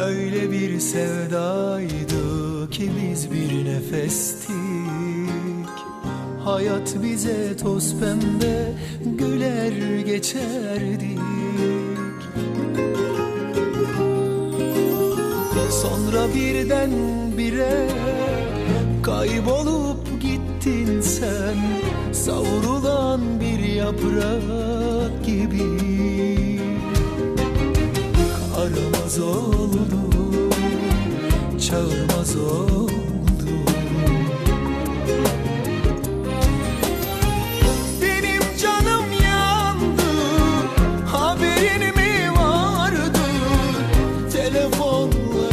Öyle bir sevdaydı ki biz bir nefestik. Hayat bize toz pembe güler geçerdik Sonra birden bire kaybolup gittin sen. Savrulan bir yaprak gibi aramaz oldu Çağırmaz oldu Benim canım yandı Haberin mi vardı? Telefonla